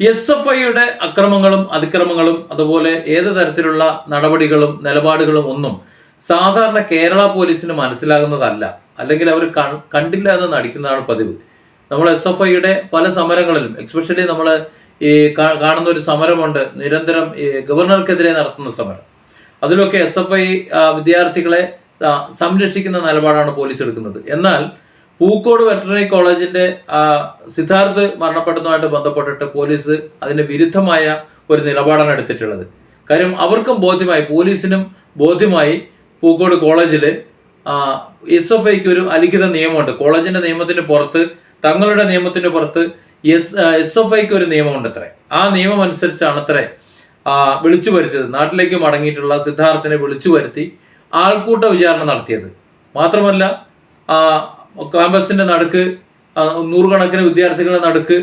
S F ഐയുടെ അക്രമങ്ങളും അതിക്രമങ്ങളും അതുപോലെ ഏത് തരത്തിലുള്ള നടപടികളും നിലപാടുകളും ഒന്നും സാധാരണ കേരള പോലീസിന് മനസ്സിലാകുന്നതല്ല. അല്ലെങ്കിൽ അവർ കണ്ടില്ല എന്ന് നടിക്കുന്നതാണ് പതിവ്. നമ്മൾ എസ് എഫ് ഐയുടെ പല സമരങ്ങളിലും എക്സ്പെഷ്യലി നമ്മൾ ഈ കാണുന്ന ഒരു സമരമുണ്ട് നിരന്തരം ഗവർണർക്കെതിരെ നടത്തുന്ന സമരം. അതിലൊക്കെ എസ് എഫ് ഐ വിദ്യാർത്ഥികളെ സംരക്ഷിക്കുന്ന നിലപാടാണ് പോലീസ് എടുക്കുന്നത്. എന്നാൽ പൂക്കോട് വെറ്ററിനറി കോളേജിന്റെ സിദ്ധാർത്ഥ് മരണപ്പെടുന്നതുമായിട്ട് ബന്ധപ്പെട്ടിട്ട് പോലീസ് അതിന് വിരുദ്ധമായ ഒരു നിലപാടാണ് എടുത്തിട്ടുള്ളത്. കാര്യം അവർക്കും ബോധ്യമായി പോലീസിനും ബോധ്യമായി പൂക്കോട് കോളേജിൽ എസ് എഫ് ഐക്ക് ഒരു അലിഖിത നിയമമുണ്ട്. കോളേജിന്റെ നിയമത്തിന് പുറത്ത് തങ്ങളുടെ നിയമത്തിന് പുറത്ത് എസ് എസ് എഫ് ഐക്ക് ഒരു നിയമമുണ്ട് അത്രേ ആ നിയമം അനുസരിച്ചാണ് അത്രേ വിളിച്ചു വരുത്തിയത്. നാട്ടിലേക്ക് മടങ്ങിയിട്ടുള്ള സിദ്ധാർത്ഥിനെ വിളിച്ചു വരുത്തി ആൾക്കൂട്ട വിചാരണ നടത്തിയത്. മാത്രമല്ല ആ, ക്യാമ്പസിന്റെ നടുക്ക് നൂറുകണക്കിന് വിദ്യാർത്ഥികളെ നടുക്ക്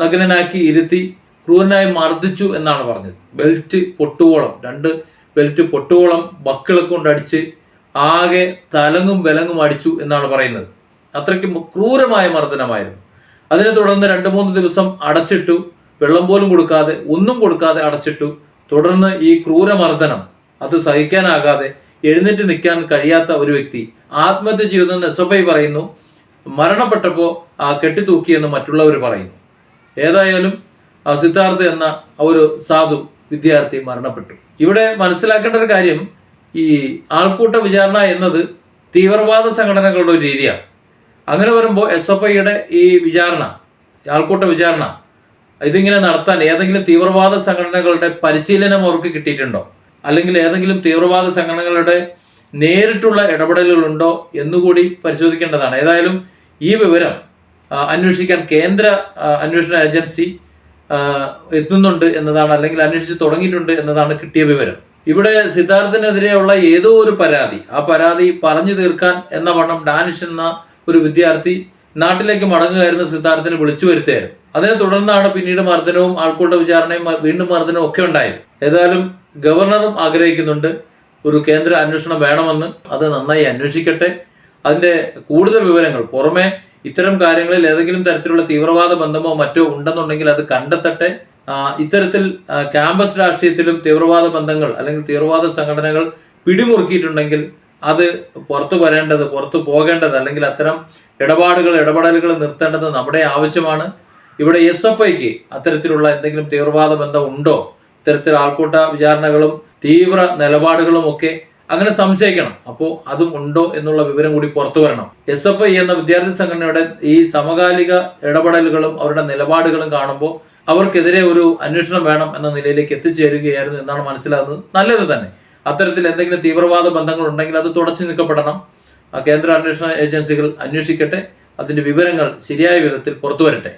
നഗ്നനാക്കി ഇരുത്തി ക്രൂരനായി മർദ്ദിച്ചു എന്നാണ് പറഞ്ഞത്. ബെൽറ്റ് പൊട്ടുവോളം രണ്ട് ബെൽറ്റ് പൊട്ടുവോളം ബക്കിളെ കൊണ്ടടിച്ച് ആകെ തലങ്ങും വിലങ്ങും അടിച്ചു എന്നാണ് പറയുന്നത്. അത്രയ്ക്ക് ക്രൂരമായ മർദ്ദനമായിരുന്നു. അതിനെ തുടർന്ന് രണ്ട് മൂന്ന് ദിവസം അടച്ചിട്ടു വെള്ളം പോലും കൊടുക്കാതെ ഒന്നും കൊടുക്കാതെ അടച്ചിട്ടു. തുടർന്ന് ഈ ക്രൂരമർദ്ദനം അത് സഹിക്കാനാകാതെ എഴുന്നേറ്റ് നിൽക്കാൻ കഴിയാത്ത ഒരു വ്യക്തി ആത്മഹത്യ ചെയ്തെന്ന് എസ് പറയുന്നു. മരണപ്പെട്ടപ്പോൾ ആ കെട്ടിത്തൂക്കിയെന്ന് മറ്റുള്ളവർ പറയുന്നു. ഏതായാലും സിദ്ധാർത്ഥ എന്ന ഒരു സാധു വിദ്യാർത്ഥി മരണപ്പെട്ടു. ഇവിടെ മനസ്സിലാക്കേണ്ട ഒരു കാര്യം ഈ ആൾക്കൂട്ട വിചാരണ എന്നത് തീവ്രവാദ സംഘടനകളുടെ ഒരു രീതിയാണ്. അങ്ങനെ വരുമ്പോൾ എസ് എഫ് ഐയുടെ ഈ വിചാരണ ആൾക്കൂട്ട വിചാരണ ഇതിങ്ങനെ നടത്താൻ ഏതെങ്കിലും തീവ്രവാദ സംഘടനകളുടെ പരിശീലനം അവർക്ക് കിട്ടിയിട്ടുണ്ടോ? അല്ലെങ്കിൽ ഏതെങ്കിലും തീവ്രവാദ സംഘടനകളുടെ നേരിട്ടുള്ള ഇടപെടലുകളുണ്ടോ എന്നുകൂടി പരിശോധിക്കേണ്ടതാണ്. ഏതായാലും ഈ വിവരം അന്വേഷിക്കാൻ കേന്ദ്ര അന്വേഷണ ഏജൻസി എത്തുന്നുണ്ട് എന്നതാണ് അല്ലെങ്കിൽ അന്വേഷിച്ച് തുടങ്ങിയിട്ടുണ്ട് എന്നതാണ് കിട്ടിയ വിവരം. ഇവിടെ സിദ്ധാർത്ഥിനെതിരെയുള്ള ഏതോ ഒരു പരാതി ആ പരാതി പറഞ്ഞു തീർക്കാൻ എന്ന വണ്ണം ഡാനിഷ് എന്ന ഒരു വിദ്യാർത്ഥി നാട്ടിലേക്ക് മടങ്ങുകയായിരുന്ന സിദ്ധാർത്ഥിനെ വിളിച്ചു വരുത്തുകയായിരുന്നു അതിനെ തുടർന്നാണ് പിന്നീട് മർദ്ദനവും ആൾക്കൂട്ട വിചാരണയും വീണ്ടും മർദ്ദനവും ഒക്കെ ഉണ്ടായത്. ഏതായാലും ഗവർണറും ആഗ്രഹിക്കുന്നുണ്ട്. ഒരു കേന്ദ്ര അന്വേഷണം വേണമെന്ന് അത് നന്നായി അന്വേഷിക്കട്ടെ. അതിന്റെ കൂടുതൽ വിവരങ്ങൾ പുറമെ ഇത്തരം കാര്യങ്ങളിൽ ഏതെങ്കിലും തരത്തിലുള്ള തീവ്രവാദ ബന്ധമോ മറ്റോ ഉണ്ടെന്നുണ്ടെങ്കിൽ അത് കണ്ടെത്തട്ടെ. ഇത്തരത്തിൽ ക്യാമ്പസ് രാഷ്ട്രീയത്തിലും തീവ്രവാദ ബന്ധങ്ങൾ അല്ലെങ്കിൽ തീവ്രവാദ സംഘടനകൾ പിടിമുറുക്കിയിട്ടുണ്ടെങ്കിൽ അത് പുറത്തു വരേണ്ടത് പുറത്തു പോകേണ്ടത് അല്ലെങ്കിൽ അത്തരം ഇടപാടുകൾ ഇടപെടലുകൾ നിർത്തേണ്ടത് നമ്മുടെ ആവശ്യമാണ്. ഇവിടെ എസ് എഫ് ഐക്ക് അത്തരത്തിലുള്ള എന്തെങ്കിലും തീവ്രവാദ ബന്ധം ഉണ്ടോ? ഇത്തരത്തിൽ ആൾക്കൂട്ട വിചാരണകളും തീവ്ര നിലപാടുകളും ഒക്കെ അങ്ങനെ സംശയിക്കണം. അപ്പോൾ അതും ഉണ്ടോ എന്നുള്ള വിവരം കൂടി പുറത്തു വരണം. എസ് എഫ് ഐ എന്ന വിദ്യാർത്ഥി സംഘടനയുടെ ഈ സമകാലിക ഇടപെടലുകളും അവരുടെ നിലപാടുകളും കാണുമ്പോൾ അവർക്കെതിരെ ഒരു അന്വേഷണം വേണം എന്ന നിലയിലേക്ക് എത്തിച്ചേരുകയായിരുന്നു എന്നാണ് മനസ്സിലാകുന്നത്. നല്ലത് തന്നെ. അത്തരത്തിൽ എന്തെങ്കിലും തീവ്രവാദ ബന്ധങ്ങൾ ഉണ്ടെങ്കിൽ അത് തുടച്ചു നീക്കപ്പെടണം. കേന്ദ്ര അന്വേഷണ ഏജൻസികൾ അന്വേഷിക്കട്ടെ. അതിന്റെ വിവരങ്ങൾ ശരിയായ വിധത്തിൽ പുറത്തു വരട്ടെ.